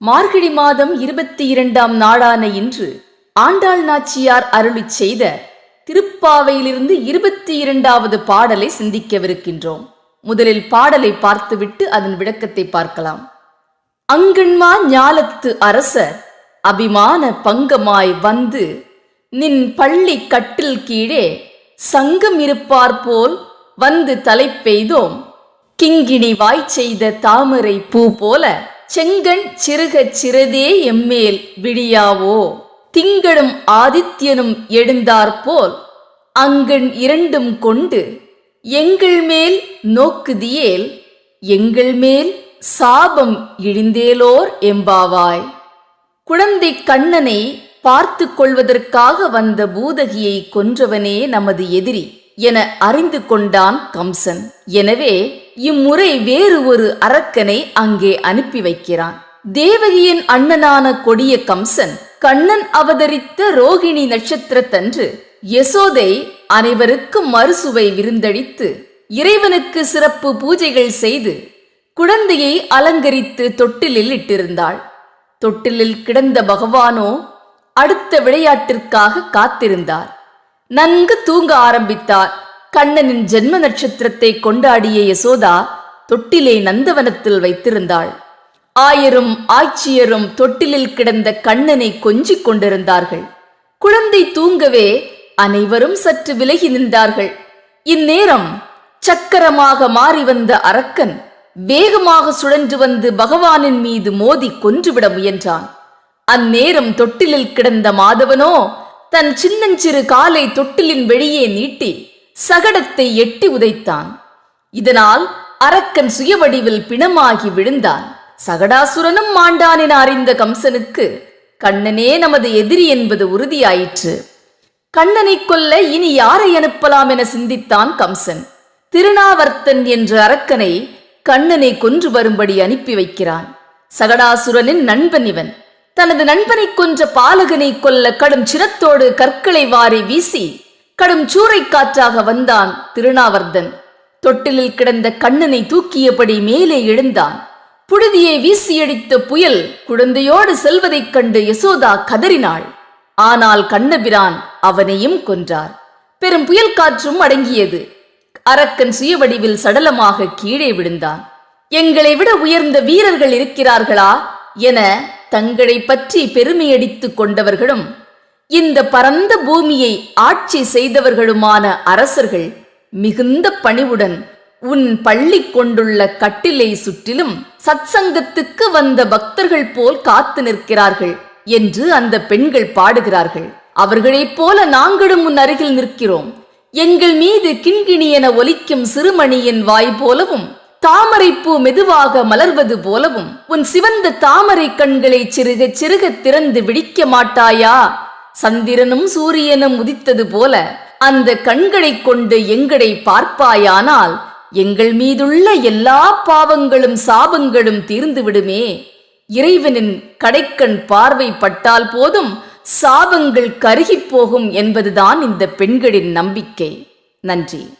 மார்கழி மாதம் இருபத்தி இரண்டாம் நாளான இன்று ஆண்டாள் நாச்சியார் அருளிச் செய்த திருப்பாவையிலிருந்து இருபத்தி இரண்டாவது பாடலை சிந்திக்கவிருக்கின்றோம். முதலில் பாடலை பார்த்துவிட்டு அதன் விளக்கத்தை பார்க்கலாம். அங்கண்மா ஞாலத்து அரசர் அபிமான பங்கமாய் வந்து நின் பள்ளி கட்டில் கீழே சங்கம் இருப்பார் போல் வந்து தலை பெய்தோம். கிங்கிணி வாய் செய்த தாமரை பூ போல செங்கண் சிறுகச் சிறதே எம்மேல் விடியாவோ திங்களும் ஆதித்யனும் எழுந்தாற்போல் அங்கண் இரண்டும் கொண்டு எங்கள் மேல் நோக்குதியேல் எங்கள் மேல் சாபம் இழிந்தேலோர் எம்பாவாய். குழந்தை கண்ணனை பார்த்து கொள்வதற்காக வந்த பூதகியை கொன்றவனே நமது எதிரி என அறிந்து கொண்டான் கம்சன். எனவே இம்முறை வேறு ஒரு அரக்கனை அங்கே அனுப்பி வைக்கிறான். தேவகியின் அண்ணனான கொடிய கம்சன் கண்ணன் அவதரித்த ரோகிணி நட்சத்திரத்தன்று யசோதை அனைவருக்கும் மறுசுவை விருந்தளித்து இறைவனுக்கு சிறப்பு பூஜைகள் செய்து குழந்தையை அலங்கரித்து தொட்டிலில் இட்டிருந்தாள். தொட்டிலில் கிடந்த பகவானோ அடுத்த விளையாட்டிற்காக காத்திருந்தார். நன்கு தூங்க ஆரம்பித்தார். கண்ணனின் ஜென்ம நட்சத்திரத்தை கொண்டாடிய யசோதா தொட்டிலை நந்தவனத்தில் வைத்திருந்தாள். ஆயரும் ஆட்சியரும் தொட்டிலில் கிடந்த கண்ணனை கொஞ்சிக் கொண்டிருந்தார்கள். குழந்தை தூங்கவே அனைவரும் சற்று விலகி நின்றார்கள். இந்நேரம் சக்கரமாக மாறி வந்த அரக்கன் வேகமாக சுழன்று வந்து பகவானின் மீது மோதி கொன்றுவிட முயன்றான். அந்நேரம் தொட்டிலில் கிடந்த மாதவனோ தன் சின்னஞ்சிறு காலை தொட்டிலின் வெளியே நீட்டி சகடத்தை எட்டி உதைத்தான். இதனால் அரக்கன் சுயவடிவில் பிணமாகி விழுந்தான். சகடாசுரனும் மாண்டான் என அறிந்த கம்சனுக்கு கண்ணனே நமது எதிரி என்பது உறுதியாயிற்று. கண்ணனை கொல்ல இனி யாரை அனுப்பலாம் என சிந்தித்தான் கம்சன். திருநாவர்த்தன் என்ற அரக்கனை கண்ணனை கொன்று வரும்படி அனுப்பி வைக்கிறான். சகடாசுரனின் நண்பன் இவன். தனது நண்பனை கொன்ற பாலகனை கொல்ல கடும் சிரத்தோடு கற்களை வாரி வீசி கடும் சூறை காற்றாக வந்தான் திருநாவர்தன். தொட்டிலில் கிடந்த கண்ணனை தூக்கியபடி மேலே எழுந்தான். புழுதியை வீசியடித்த புயல் குழந்தையோடு செல்வதைக் கண்டு யசோதா கதறினாள். ஆனால் கண்ணபிரான் அவனையும் கொன்றார். பெரும் புயல் காற்றும் அடங்கியது. அரக்கன் சுயவடிவில் சடலமாக கீழே விழுந்தான். எங்களை விட உயர்ந்த வீரர்கள் இருக்கிறார்களா? என தங்களை பற்றி பெருமையடித்துக் கொண்டவர்களும் இந்த பரந்த பூமியை ஆட்சி செய்தவர்களுமான அரசர்கள் மிகுந்த பணிவுடன் உன் பள்ளி கொண்டுள்ள கட்டிலை சுற்றிலும் சத்சங்கத்துக்கு வந்த பக்தர்கள் போல் காத்து நிற்கிறார்கள் என்று அந்த பெண்கள் பாடுகிறார்கள். அவர்களைப் போல நாங்களும் உன் அருகில் நிற்கிறோம். எங்கள் மீது கிண்கிணி என ஒலிக்கும் சிறுமணியின் வாய் போலவும் தாமரைப்பூ மெதுவாக மலர்வது போலவும் உன் சிவந்த தாமரை கண்களை சிறுக சிறுக திறந்து விடிக்க மாட்டாயா? சந்திரனும் சூரியனும் உதித்தது போல அந்த கண்களைக் கொண்டு எங்களை பார்ப்பாயானால் எங்கள் மீதுள்ள எல்லா பாவங்களும் சாபங்களும் தீர்ந்து விடுமே. இறைவனின் கடைக்கண் பார்வை பட்டால் போதும் சாபங்கள் கருகிப் போகும் என்பதுதான் இந்த பெண்களின் நம்பிக்கை. நன்றி.